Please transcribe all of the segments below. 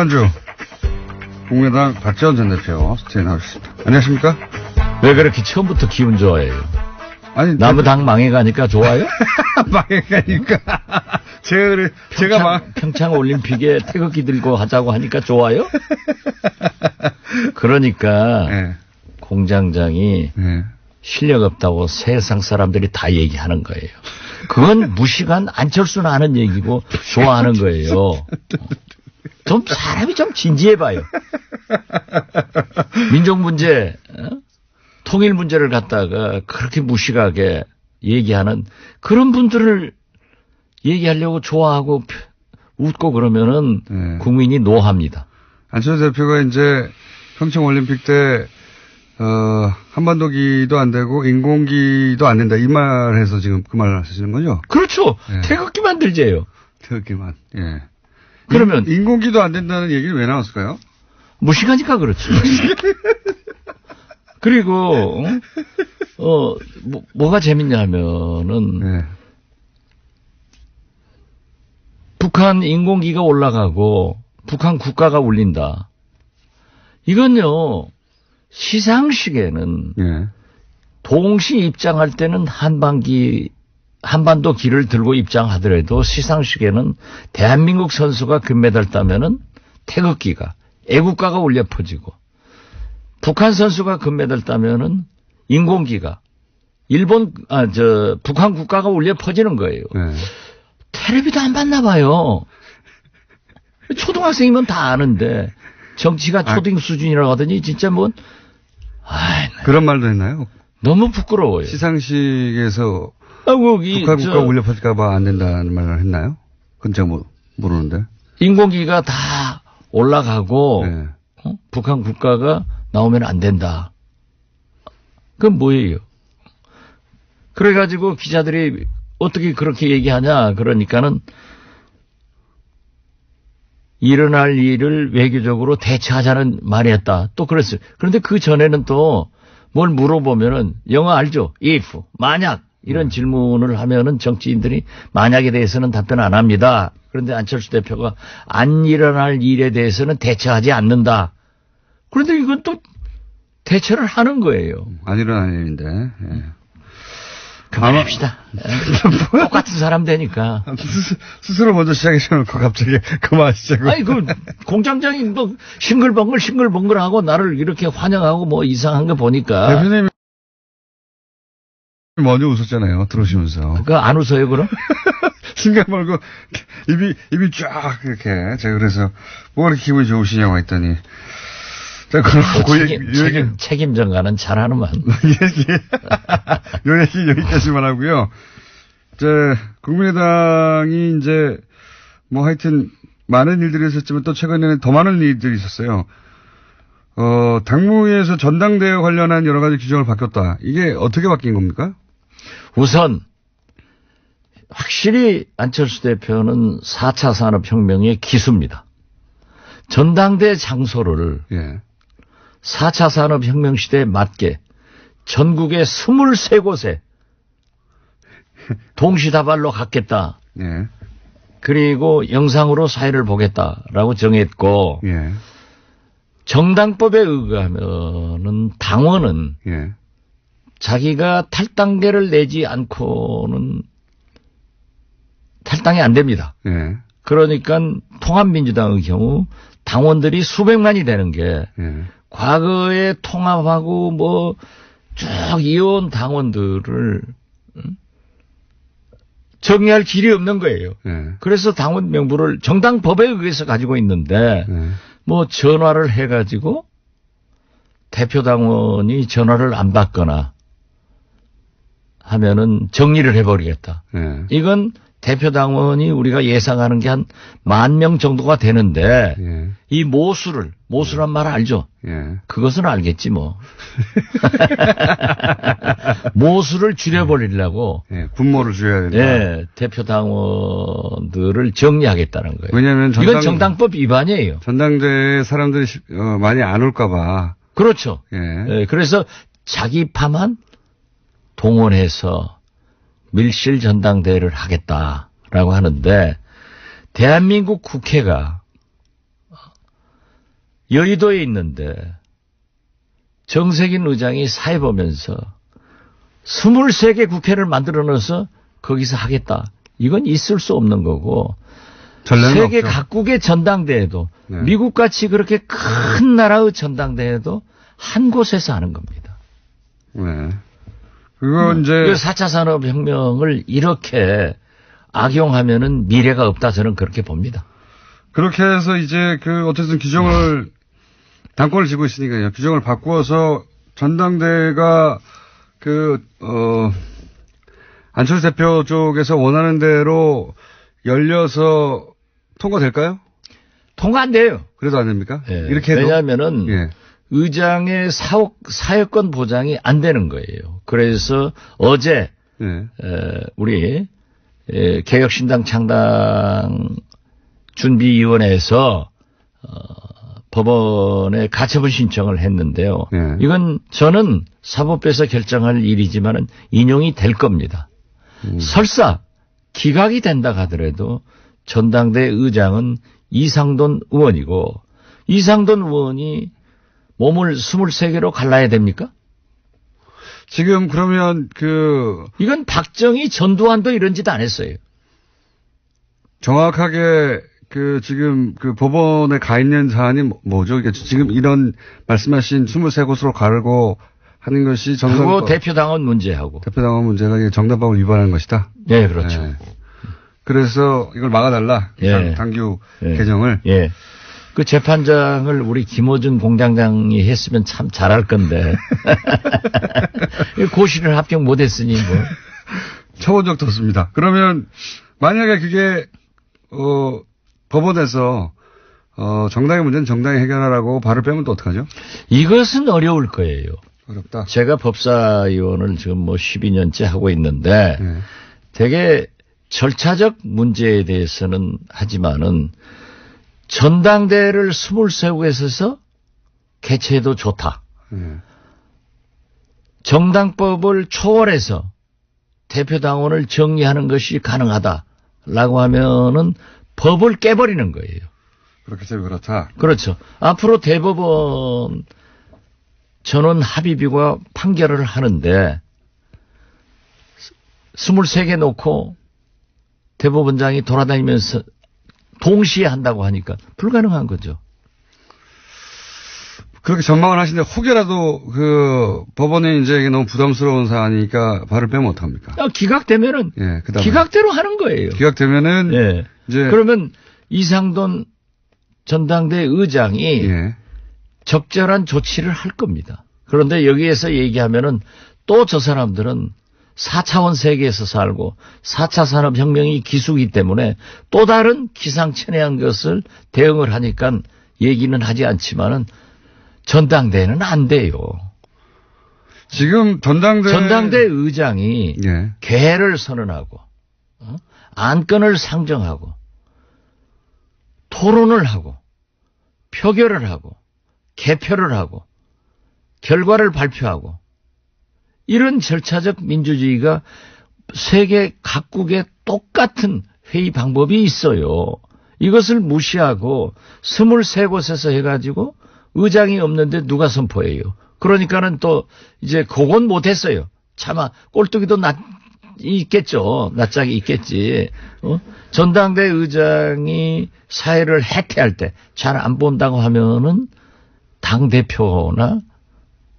지난주 국민의당 박지원 전 대표 스튜디오에 나오셨습니다. 안녕하십니까? 왜 그렇게 처음부터 기분 좋아해요? 아니 나무 당 망해가니까 좋아요? 망해가니까 제가 제가 막 평창 올림픽에 태극기 들고 하자고 하니까 좋아요? 그러니까 네, 공장장이 네. 실력 없다고 세상 사람들이 다 얘기하는 거예요. 그건 무식한 안철수나 하는 얘기고 좋아하는 거예요. 좀 사람이 좀 진지해봐요. 민족 문제, 어? 통일 문제를 갖다가 그렇게 무식하게 얘기하는 그런 분들을 얘기하려고 좋아하고 웃고 그러면은 네. 국민이 노합니다. 안철수 대표가 이제 평창 올림픽 때 어, 한반도기도 안 되고 인공기도 안 된다 이 말해서 지금 그 말을 하시는 거죠? 그렇죠. 네. 태극기 만들재요. 태극기만. 예. 그러면 인, 인공기도 안 된다는 얘기는 왜 나왔을까요? 무식하니까 그렇죠. 그리고 어, 어, 뭐, 뭐가 재밌냐면은 네. 북한 인공기가 올라가고 북한 국가가 울린다. 이건요 시상식에는 예. 동시 입장할 때는 한반기 한반도 길을 들고 입장하더라도 시상식에는 대한민국 선수가 금메달 따면은 태극기가 애국가가 울려 퍼지고 북한 선수가 금메달 따면은 인공기가 일본 아 저 북한 국가가 울려 퍼지는 거예요. 네. 텔레비도 안 봤나 봐요. 초등학생이면 다 아는데 정치가 초등 수준이라고 하더니 진짜 뭐 아이, 그런 말도 했나요? 너무 부끄러워요. 시상식에서 이, 북한 저, 국가 울려 퍼질까봐 안 된다는 말을 했나요? 그건 제가 모, 모르는데. 인공기가 다 올라가고 네. 어? 북한 국가가 나오면 안 된다. 그건 뭐예요? 그래가지고 기자들이 어떻게 그렇게 얘기하냐 그러니까는 일어날 일을 외교적으로 대처하자는 말이었다. 또 그랬어요. 그런데 그 전에는 또 뭘 물어보면은 영어 알죠? if 만약 이런 질문을 하면은 정치인들이 만약에 대해서는 답변 안 합니다. 그런데 안철수 대표가 안 일어날 일에 대해서는 대처하지 않는다. 그런데 이건 또 대처를 하는 거예요. 안 일어난 일인데. 예. 그만합시다. 똑같은 사람 되니까. 스스, 스스로 먼저 시작해놓고 갑자기 그만하시자고. 아니 그 공장장이 뭐 싱글벙글 싱글벙글하고 나를 이렇게 환영하고 뭐 이상한 거 보니까 대표님이 먼저 웃었잖아요. 들어오시면서. 그거 안 웃어요 그럼? 순간 말고 입이 입이 쫙 이렇게 제가 그래서 뭐가 이렇게 기분이 좋으시냐고 했더니 제가 그러고 그 얘기, 책임, 요 얘기 책임, 책임 전가는 잘하는만. 얘기 요 얘기 여기까지만 하고요. 이제 국민의당이 이제 뭐 하여튼 많은 일들이 있었지만 또 최근에는 더 많은 일들이 있었어요. 어, 당무위에서 전당대회 관련한 여러 가지 규정을 바뀌었다. 이게 어떻게 바뀐 겁니까? 우선 확실히 안철수 대표는 4차 산업혁명의 기수입니다. 전당대 장소를 예. 4차 산업혁명 시대에 맞게 전국의 23곳에 동시다발로 갖겠다. 예. 그리고 영상으로 사회를 보겠다라고 정했고 예. 정당법에 의하면은 당원은 예. 자기가 탈당계를 내지 않고는 탈당이 안 됩니다. 예. 그러니까 통합민주당의 경우 당원들이 수백만이 되는 게 예. 과거에 통합하고 뭐 쭉 이어온 당원들을 음? 정리할 길이 없는 거예요. 예. 그래서 당원 명부를 정당 법에 의해서 가지고 있는데 예. 뭐 전화를 해가지고 대표 당원이 전화를 안 받거나 하면은 정리를 해버리겠다. 예. 이건 대표 당원이 우리가 예상하는 게 한 만 명 정도가 되는데 예. 이 모수를 모수란 말 알죠? 예. 그것은 알겠지 뭐. 모수를 줄여버리려고 예. 분모를 줘야 된다. 예, 대표 당원들을 정리하겠다는 거예요. 왜냐하면 전당, 이건 정당법 위반이에요. 전당대에 사람들이 시- 어, 많이 안 올까봐. 그렇죠. 예. 예, 그래서 자기 파만 동원해서 밀실 전당대회를 하겠다라고 하는데 대한민국 국회가 여의도에 있는데 정세균 의장이 사회 보면서 23개 국회를 만들어 넣어서 거기서 하겠다. 이건 있을 수 없는 거고 세계 없죠. 각국의 전당대회도 네. 미국같이 그렇게 큰 나라의 전당대회도 한 곳에서 하는 겁니다. 네. 그거 이제 그 4차 산업혁명을 이렇게 악용하면은 미래가 없다 저는 그렇게 봅니다. 그렇게 해서 이제 그 어쨌든 규정을 당권을 쥐고 있으니까요. 규정을 바꾸어서 전당대회가 그, 어, 안철수 대표 쪽에서 원하는 대로 열려서 통과될까요? 통과 안 돼요. 그래도 안 됩니까? 예. 이렇게 해도. 왜냐하면은 예. 의장의 사업, 사회권 보장이 안 되는 거예요. 그래서 어제 예. 에, 우리 에, 개혁신당 창당 준비위원회에서 어, 법원에 가처분 신청을 했는데요. 예. 이건 저는 사법부에서 결정할 일이지만은 인용이 될 겁니다. 음. 설사 기각이 된다 하더라도 전당대 의장은 이상돈 의원이고 이상돈 의원이 몸을 23개로 갈라야 됩니까? 지금 그러면 그 이건 박정희 전두환도 이런 짓 안 했어요. 정확하게 그 지금 그 법원에 가 있는 사안이 뭐- 뭐죠? 그러니까 지금 이런 말씀하신 23곳으로 가르고 하는 것이 그리고 정당 대표당원 문제하고. 대표당원 문제가 이게 정당법을 위반하는 것이다. 예, 그렇죠. 예. 그래서 이걸 막아달라. 예. 당- 당규 예. 개정을. 예. 그 재판장을 우리 김호준 공장장이 했으면 참 잘할 건데. 고시를 합격 못 했으니 뭐. 쳐본 적도 없습니다. 그러면 만약에 그게 어 법원에서 어 정당의 문제는 정당이 해결하라고 발을 빼면 또 어떡하죠? 이것은 어려울 거예요. 어렵다. 제가 법사위원을 지금 뭐 12년째 하고 있는데 예. 되게 절차적 문제에 대해서는 하지만은 전당대회를 23곳에서 개최해도 좋다. 예. 정당법을 초월해서 대표당원을 정리하는 것이 가능하다라고 하면은 법을 깨버리는 거예요. 그렇게 되면 그렇다. 그렇죠. 앞으로 대법원 전원 합의비가 판결을 하는데 23개 놓고 대법원장이 돌아다니면서 동시에 한다고 하니까 불가능한 거죠. 그렇게 전망을 하시는데 혹여라도 그 법원에 이제 너무 부담스러운 사안이니까 발을 빼면 어떡합니까? 아, 기각되면은 예, 그다음에 기각대로 하는 거예요. 기각되면은 예. 이제 그러면 이상돈 전당대 의장이 예. 적절한 조치를 할 겁니다. 그런데 여기에서 얘기하면은 또 저 사람들은 4차원 세계에서 살고 4차 산업혁명이 기수기 때문에 또 다른 기상천외한 것을 대응을 하니까 얘기는 하지 않지만은 전당대회는 안 돼요. 지금 전당대 전당대 의장이 예. 개를 선언하고 어? 안건을 상정하고 토론을 하고 표결을 하고 개표를 하고 결과를 발표하고 이런 절차적 민주주의가 세계 각국에 똑같은 회의 방법이 있어요. 이것을 무시하고 23곳에서 해가지고 의장이 없는데 누가 선포해요. 그러니까는 또 이제 그건 못했어요. 차마 꼴뚜기도 낫 있겠죠. 낯짝이 있겠지. 어? 전당대 의장이 사회를 해태할 때 잘 안 본다고 하면은 당 대표나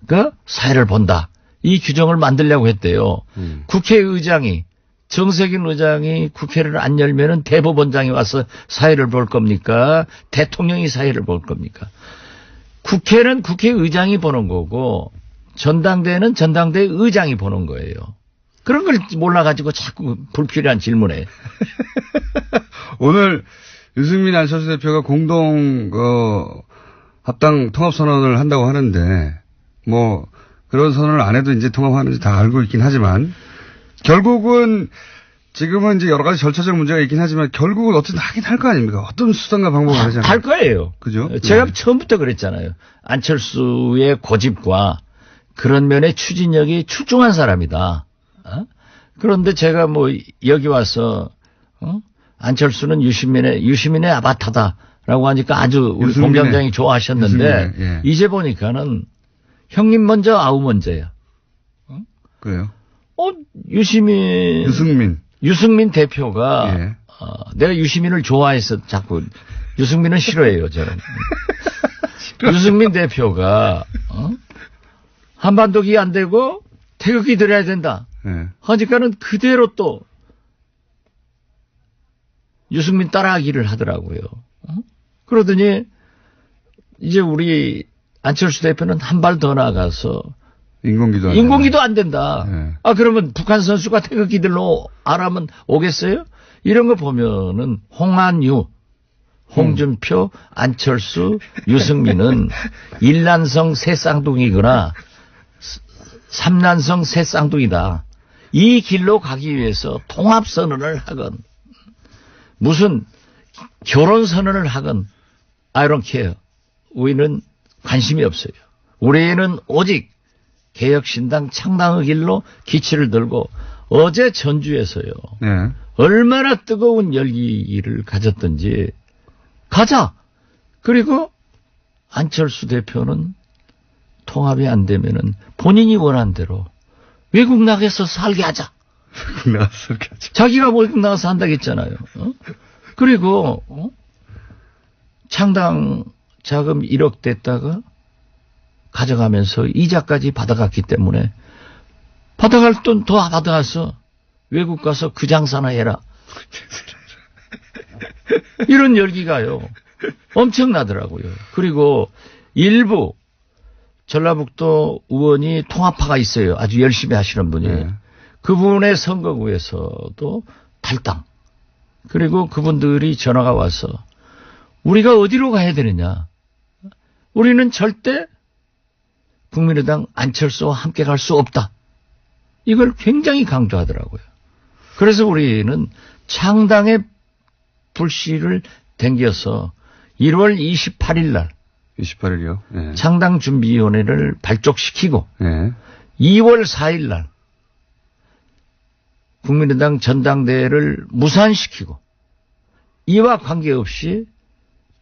그 사회를 본다. 이 규정을 만들려고 했대요. 음. 국회의장이 정세균 의장이 국회를 안 열면은 대법원장이 와서 사회를 볼 겁니까? 대통령이 사회를 볼 겁니까? 국회는 국회의장이 보는 거고 전당대회는 전당대 의장이 보는 거예요. 그런 걸 몰라가지고 자꾸 불필요한 질문에. 오늘 유승민 안철수 대표가 공동 어, 합당 통합 선언을 한다고 하는데 뭐 그런 선언을 안 해도 이제 통합하는지 다 알고 있긴 하지만 결국은 지금은 이제 여러 가지 절차적 문제가 있긴 하지만 결국은 어쨌든 하긴 할 거 아닙니까? 어떤 수단과 방법을 하잖아요. 할 거예요. 그죠? 제가 네. 처음부터 그랬잖아요. 안철수의 고집과 그런 면에 추진력이 출중한 사람이다. 어? 그런데 제가 뭐 여기 와서 어? 안철수는 유시민의 유시민의 아바타다라고 라고 하니까 아주 우리 공장장이 좋아하셨는데 예. 이제 보니까는 형님 먼저 아우 먼저야. 그래요. 어 유시민 유승민. 유승민 대표가 예. 어, 내가 유시민을 좋아해서 자꾸 유승민은 싫어해요 저는. 유승민 대표가 어? 한반도기 안 되고 태극기 들어야 된다. 예. 하니까는 그대로 또 유승민 따라하기를 하더라고요. 어? 그러더니 이제 우리 안철수 대표는 한 발 더 나가서 인공기도. 안 인공기도 안 된다. 네. 아 그러면 북한 선수가 태극기들로 아라면 오겠어요? 이런 거 보면은 홍한유, 홍준표, 안철수, 유승민은 일란성 새 쌍둥이거나 삼란성 새 쌍둥이다. 이 길로 가기 위해서 통합 선언을 하건 무슨 결혼 선언을 하건 I don't care. 우리는 관심이 없어요. 우리는 오직 개혁신당 창당의 길로 기치를 들고 어제 전주에서요. 예. 얼마나 뜨거운 열기를 가졌던지 가자. 그리고 안철수 대표는 통합이 안 되면은 본인이 원한 대로 외국 나가서 살게 하자. 나왔어, 이렇게 하죠. 자기가 외국 나가서 한다겠잖아요. 어? 그리고 어? 창당 자금 1억 됐다가 가져가면서 이자까지 받아갔기 때문에 받아갈 돈 더 받아가서 외국 가서 그 장사나 해라. 이런 열기가요. 엄청나더라고요. 그리고 일부 전라북도 의원이 통합파가 있어요. 아주 열심히 하시는 분이. 네. 그분의 선거구에서도 탈당. 그리고 그분들이 전화가 와서 우리가 어디로 가야 되느냐. 우리는 절대 국민의당 안철수와 함께 갈 수 없다. 이걸 굉장히 강조하더라고요. 그래서 우리는 창당의 불씨를 댕겨서 1월 28일 날 28일이요. 예. 창당 준비위원회를 발족시키고 예. 2월 4일 날 국민의당 전당대회를 무산시키고 이와 관계없이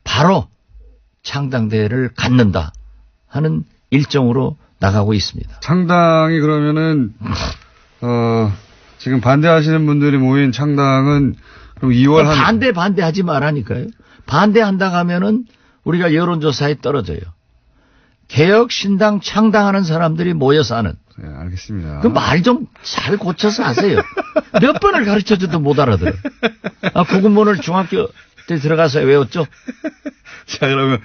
바로 창당대회를 갖는다 하는 일정으로 나가고 있습니다. 창당이 그러면은, 어, 지금 반대하시는 분들이 모인 창당은 그럼 2월 한. 반대 반대하지 말라니까요. 반대한다 하면은 우리가 여론조사에 떨어져요. 개혁 신당 창당하는 사람들이 모여서 하는 예, 알겠습니다. 그 말 좀 잘 고쳐서 하세요. 몇 번을 가르쳐줘도 못 알아들어. 아, 구군문을 중학교 때 들어가서 외웠죠? 자, 그러면,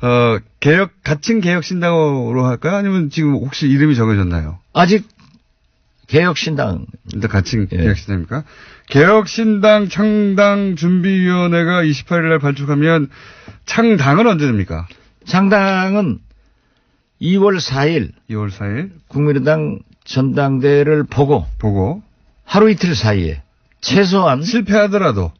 어, 개혁, 같은 개혁신당으로 할까요? 아니면 지금 혹시 이름이 정해졌나요? 아직 개혁신당 일단 같은 예. 개혁신당입니까? 개혁신당 창당 준비위원회가 28일 날 발족하면 창당은 언제 됩니까? 창당은 2월 4일 2월 4일 국민의당 전당대회를 보고 보고 하루 이틀 사이에 최소한 실패하더라도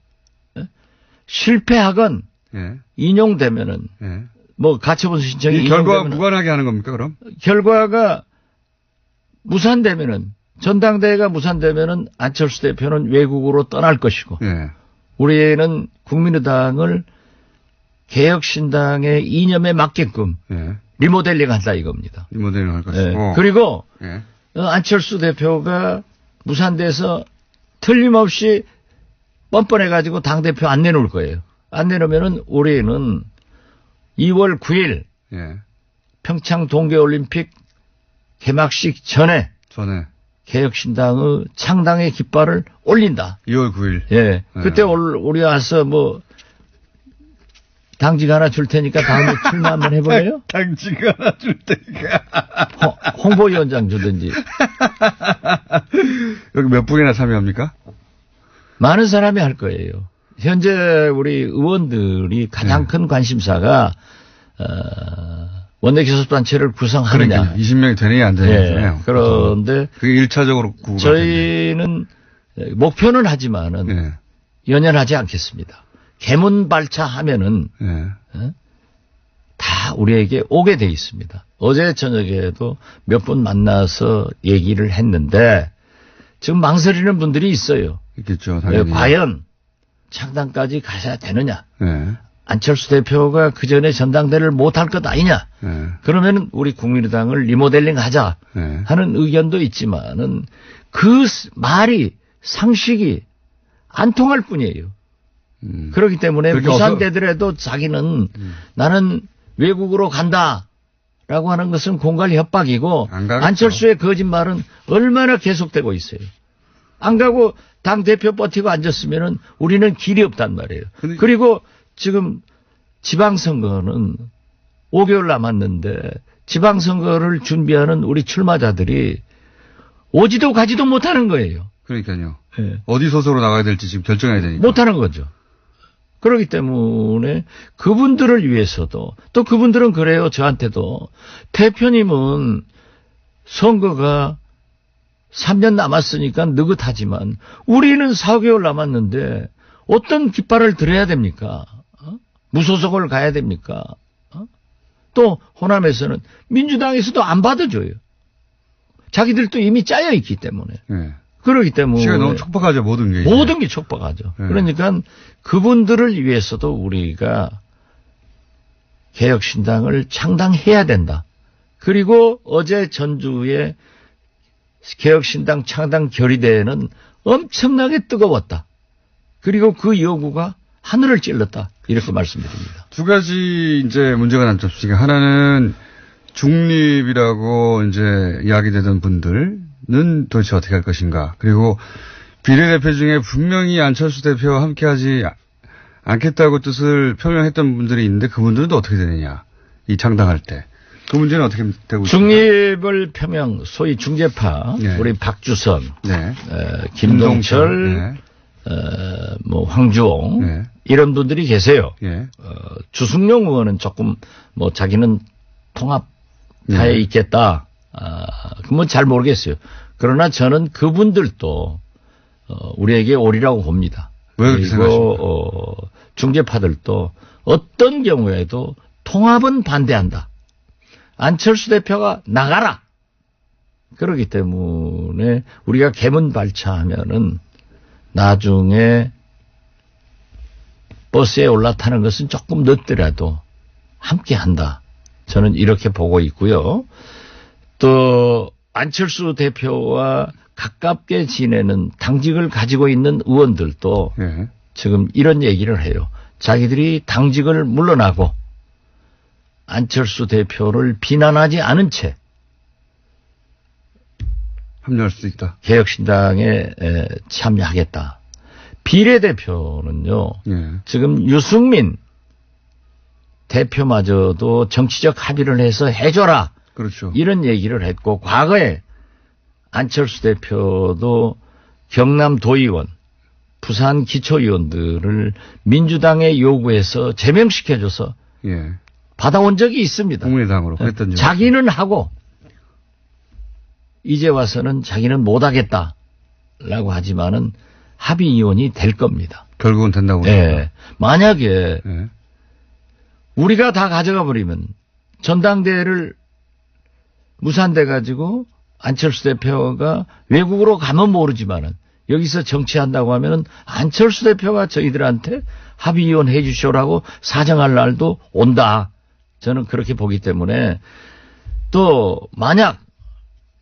실패하건 예, 인용되면은 예. 뭐 가처분 신청이 이 결과와 무관하게 하는 겁니까 그럼? 결과가 무산되면은 전당대회가 무산되면은 안철수 대표는 외국으로 떠날 것이고 예. 우리는 국민의당을 개혁신당의 이념에 맞게끔 예. 리모델링 한다 이겁니다. 이 모델을 할 예. 것이고. 그리고 예. 어, 안철수 대표가 무산돼서 틀림없이 뻔뻔해가지고 당대표 안 내놓을 거예요. 안 내놓으면은 올해는 2월 9일 예. 평창 동계올림픽 개막식 전에 전에 개혁신당의 창당의 깃발을 올린다. 2월 9일. 예. 그때 네. 올- 우리 와서 뭐 당직 하나 줄 테니까 다음에 출마 한번 해볼래요? 당직 하나 줄 테니까. 홍- 홍보위원장 주든지. 여기 몇 분이나 참여합니까? 많은 사람이 할 거예요. 현재 우리 의원들이 가장 네. 큰 관심사가 어, 원내교섭단체를 구성하느냐. 그러니까 20명이 되느냐 안 되느냐잖아요. 예. 그런데 그게 1차적으로 구가 저희는 목표는 하지만은 예. 연연하지 않겠습니다. 개문발차하면은 예. 다 우리에게 오게 돼 있습니다. 어제 저녁에도 몇 분 만나서 얘기를 했는데 지금 망설이는 분들이 있어요. 있겠죠, 예, 당연히. 과연 창당까지 가셔야 되느냐? 예. 안철수 대표가 그 전에 전당대를 못할 것 아니냐. 예. 그러면 우리 국민의당을 리모델링 하자 예. 하는 의견도 있지만은 그 스- 말이 상식이 안 통할 뿐이에요. 음. 그렇기 때문에 무산되더라도 자기는 나는 외국으로 간다 라고 하는 것은 공갈 협박이고. 안철수의 거짓말은 얼마나 계속되고 있어요. 안 가고 당 대표 버티고 앉았으면은 우리는 길이 없단 말이에요. 근데- 그리고 지금 지방선거는 5개월 남았는데 지방선거를 준비하는 우리 출마자들이 오지도 가지도 못하는 거예요. 그러니까요. 예. 어디 소속으로 나가야 될지 지금 결정해야 되니까. 못하는 거죠. 그렇기 때문에 그분들을 위해서도 또 그분들은 그래요. 저한테도 대표님은 선거가 3년 남았으니까 느긋하지만 우리는 4개월 남았는데 어떤 깃발을 들어야 됩니까? 어? 무소속을 가야 됩니까? 어? 또 호남에서는 민주당에서도 안 받아줘요. 자기들도 이미 짜여 있기 때문에 예. 그렇기 때문에 시간이 너무 촉박하죠, 모든 게. 모든 게 촉박하죠. 네. 그러니까 그분들을 위해서도 우리가 개혁신당을 창당해야 된다. 그리고 어제 전주의 개혁신당 창당 결의대회는 엄청나게 뜨거웠다. 그리고 그 요구가 하늘을 찔렀다. 이렇게 말씀드립니다. 두 가지 이제 문제가 남지 않습니까? 하나는 중립이라고 이제 이야기되던 분들은 도대체 어떻게 할 것인가. 그리고 비례대표 중에 분명히 안철수 대표와 함께하지 아- 않겠다고 뜻을 표명했던 분들이 있는데 그분들은 또 어떻게 되느냐. 이 창당할 때. 그 문제는 어떻게 되고 있습니까? 중립을 표명, 소위 중재파, 네. 우리 박주선, 네. 에, 김동철, 네. 어, 뭐 황주홍 네. 이런 분들이 계세요. 예. 어, 주승용 의원은 조금 뭐 자기는 통합하에 네. 있겠다. 아, 그건 잘 모르겠어요. 그러나 저는 그분들도 어, 우리에게 오리라고 봅니다. 생각하십니까? 어, 중재파들도 어떤 경우에도 통합은 반대한다. 안철수 대표가 나가라. 그렇기 때문에 우리가 개문 발차하면은 나중에 버스에 올라타는 것은 조금 늦더라도 함께 한다. 저는 이렇게 보고 있고요. 또 안철수 대표와 가깝게 지내는 당직을 가지고 있는 의원들도 예. 지금 이런 얘기를 해요. 자기들이 당직을 물러나고 안철수 대표를 비난하지 않은 채 합류할 수 있다. 개혁신당에 에, 참여하겠다. 비례대표는요. 예. 지금 유승민 대표마저도 정치적 합의를 해서 해줘라. 그렇죠. 이런 얘기를 했고 과거에 안철수 대표도 경남 도의원, 부산 기초의원들을 민주당에 요구해서 제명시켜줘서 예. 받아온 적이 있습니다. 국민의당으로 그랬던 적. 자기는 하고 이제 와서는 자기는 못하겠다라고 하지만은 합의 이혼이 될 겁니다. 결국은 된다고. 예. 만약에 예. 우리가 다 가져가 버리면 전당대회를 무산돼 가지고 안철수 대표가 외국으로 가면 모르지만은 여기서 정치한다고 하면은 안철수 대표가 저희들한테 합의 이혼 해 주시오라고 사정할 날도 온다. 저는 그렇게 보기 때문에 또 만약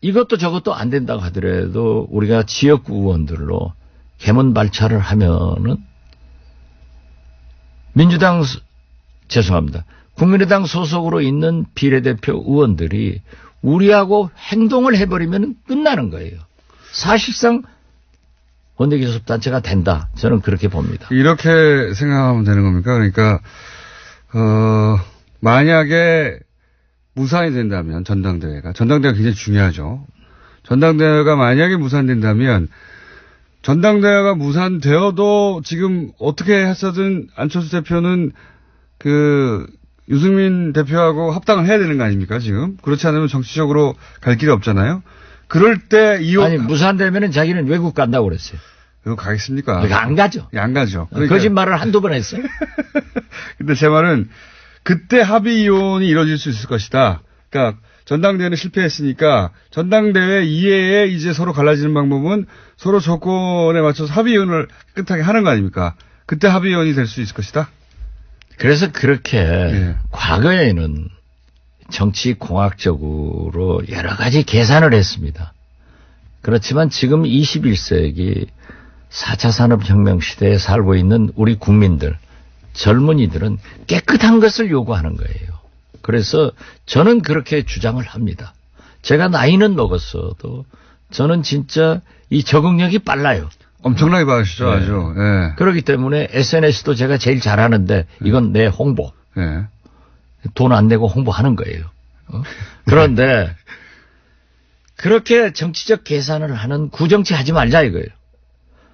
이것도 저것도 안 된다고 하더라도 우리가 지역구 의원들로 개문 발차를 하면은 민주당 소- 죄송합니다. 국민의당 소속으로 있는 비례대표 의원들이 우리하고 행동을 해버리면 끝나는 거예요. 사실상 원내교섭단체가 된다. 저는 그렇게 봅니다. 이렇게 생각하면 되는 겁니까? 그러니까, 어, 만약에 무산이 된다면, 전당대회가. 전당대회가 굉장히 중요하죠. 전당대회가 만약에 무산된다면, 전당대회가 무산되어도 지금 어떻게 했어든 안철수 대표는 그, 유승민 대표하고 합당을 해야 되는 거 아닙니까, 지금? 그렇지 않으면 정치적으로 갈 길이 없잖아요? 그럴 때 이혼. 아니 무산되면은 자기는 외국 간다고 그랬어요. 이거 가겠습니까? 안 가죠. 예, 안 가죠. 그러니까 거짓말을 한두 번 했어요. 근데 제 말은 그때 합의 이혼이 이루어질 수 있을 것이다. 그러니까 전당대회는 실패했으니까 전당대회 이외에 이제 서로 갈라지는 방법은 서로 조건에 맞춰서 합의 이혼을 끝하게 하는 거 아닙니까? 그때 합의 이혼이 될 수 있을 것이다. 그래서 그렇게 예. 과거에는 정치 공학적으로 여러 가지 계산을 했습니다. 그렇지만 지금 21세기 4차 산업혁명 시대에 살고 있는 우리 국민들, 젊은이들은 깨끗한 것을 요구하는 거예요. 그래서 저는 그렇게 주장을 합니다. 제가 나이는 먹었어도 저는 진짜 이 적응력이 빨라요. 엄청나게 봐주시죠, 네. 아주. 예. 그렇기 때문에 SNS도 제가 제일 잘하는데 이건 내 홍보. 예. 돈안 내고 홍보하는 거예요. 어? 그런데 그렇게 정치적 계산을 하는 구정치 하지 말자 이거예요.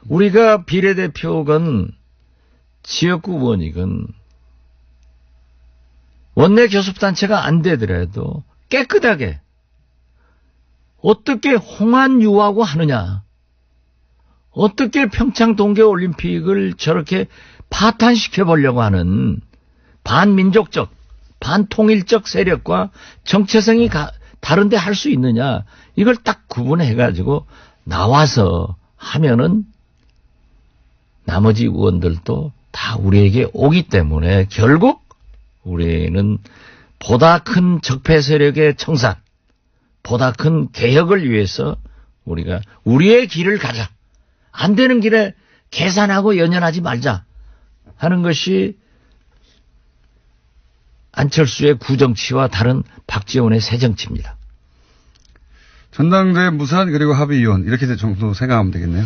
우리가 비례대표건 지역구 의원이건 원내 교섭단체가 안 되더라도 깨끗하게 어떻게 홍안유하고 하느냐. 어떻게 평창 동계올림픽을 저렇게 파탄시켜 보려고 하는 반민족적, 반통일적 세력과 정체성이 가- 다른데 할 수 있느냐. 이걸 딱 구분해가지고 나와서 하면은 나머지 의원들도 다 우리에게 오기 때문에 결국 우리는 보다 큰 적폐 세력의 청산, 보다 큰 개혁을 위해서 우리가 우리의 길을 가자. 안 되는 길에 계산하고 연연하지 말자 하는 것이 안철수의 구정치와 다른 박지원의 새정치입니다. 전당대 무산 그리고 합의위원 이렇게 정도 생각하면 되겠네요.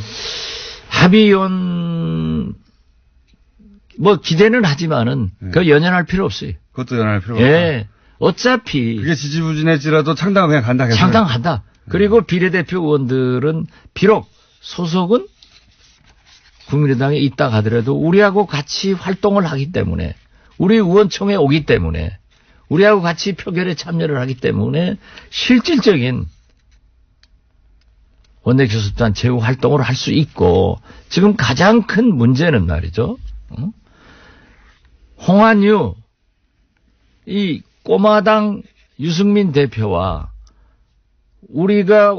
합의원 뭐 기대는 하지만은 네. 그 연연할 필요 없어요. 그것도 연할 필요가 없다. 예. 어차피 그게 지지부진할지라도 창당은 그냥 간다. 계속. 상당하다. 그리고 비례대표 의원들은 비록 소속은 국민의당에 있다 하더라도 우리하고 같이 활동을 하기 때문에 우리 의원총회 오기 때문에 우리하고 같이 표결에 참여를 하기 때문에 실질적인 원내교섭단 제휴 활동을 할 수 있고 지금 가장 큰 문제는 말이죠. 어? 홍한유 이 꼬마당 유승민 대표와 우리가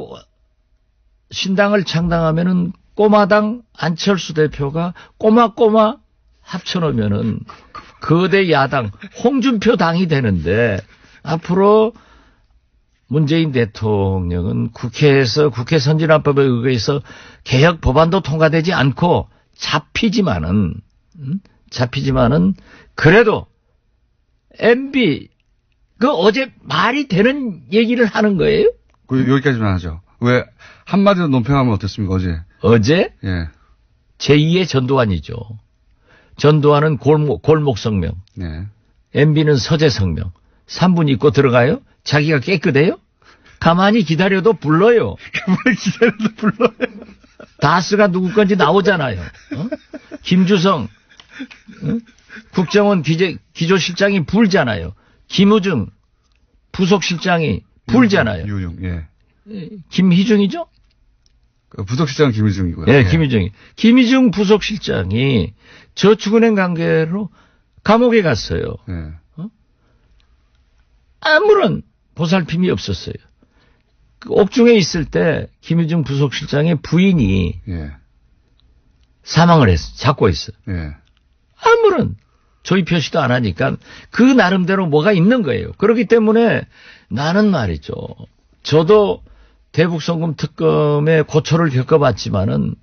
신당을 창당하면은 꼬마당 안철수 대표가 꼬마꼬마 합쳐놓으면은 거대 야당 홍준표 당이 되는데 앞으로 문재인 대통령은 국회에서 국회 선진화법에 의해서 개혁 법안도 통과되지 않고 잡히지만은 음? 잡히지만은 그래도 MB 그 어제 말이 되는 얘기를 하는 거예요? 그 여기까지만 하죠. 왜 한마디로 논평하면 어떻습니까 어제? 어제 예. 제2의 전두환이죠. 전두환은 골목, 골목 성명, 예. MB는 서재 성명. 3분 있고 들어가요? 자기가 깨끗해요? 가만히 기다려도 불러요. 가만히 기다려도 불러요. 다스가 누구 건지 나오잖아요. 어? 김주성, 어? 국정원 기재, 기조실장이 불잖아요. 김우중, 부속실장이 불잖아요. 유용. 예. 김희중이죠? 그 부속실장 김일중이고요. 예, 김희중이. 김희중 부속실장이 저축은행 관계로 감옥에 갔어요. 예. 아무런 보살핌이 없었어요. 그 옥중에 있을 때 김희중 부속실장의 부인이 예. 사망을 했어. 잡고 있어. 예. 아무런 조의 표시도 안 하니까 그 나름대로 뭐가 있는 거예요. 그렇기 때문에 나는 말이죠. 저도 대북송금 특검의 고초를 겪어봤지만은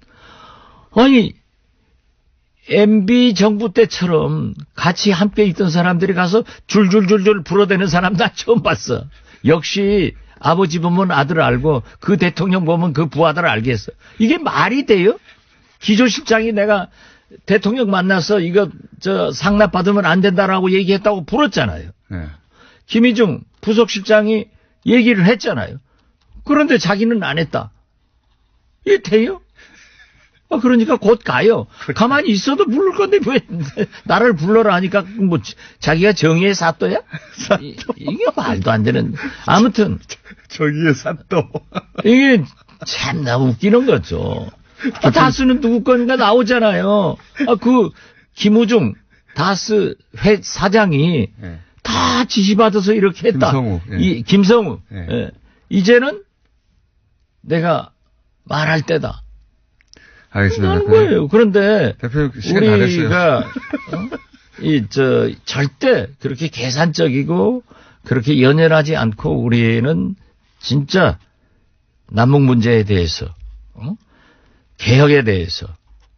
아니 MB 정부 때처럼 같이 함께 있던 사람들이 가서 줄줄줄줄 불어대는 사람 나 처음 봤어. 역시 아버지 보면 아들을 알고 그 대통령 보면 그 부하들을 알겠어. 이게 말이 돼요? 기조실장이 내가 대통령 만나서 이거 저 상납 받으면 안 된다라고 얘기했다고 불었잖아요. 예. 김희중 부속실장이 얘기를 했잖아요. 그런데 자기는 안 했다. 이게 돼요? 아, 그러니까 곧 가요. 가만히 있어도 부를 건데 왜 나를 불러라 하니까 뭐 자기가 정의의 사또야? 이- 이게 말도 안 되는. 아무튼 저기에 삿도. 이게 참나 웃기는 거죠. 아, 다스는 누구 건가 나오잖아요. 아, 그 김우중 다스 회 사장이 예. 다 지시받아서 이렇게 했다. 김성우, 예. 이 김성우. 예. 예. 이제는 내가 말할 때다. 알겠습니다. 하는 대표님. 거예요. 그런데. 우리가 어? 이, 저, 절대 그렇게 계산적이고 그렇게 연연하지 않고 우리는 진짜 남북 문제에 대해서, 어? 개혁에 대해서,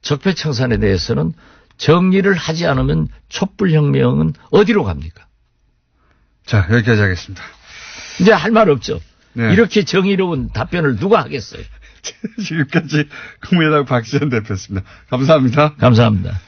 적폐청산에 대해서는 정리를 하지 않으면 촛불혁명은 어디로 갑니까? 자, 여기까지 하겠습니다. 이제 할 말 없죠. 네. 이렇게 정의로운 답변을 누가 하겠어요? 지금까지 국민의당 박지원 대표였습니다. 감사합니다. 감사합니다.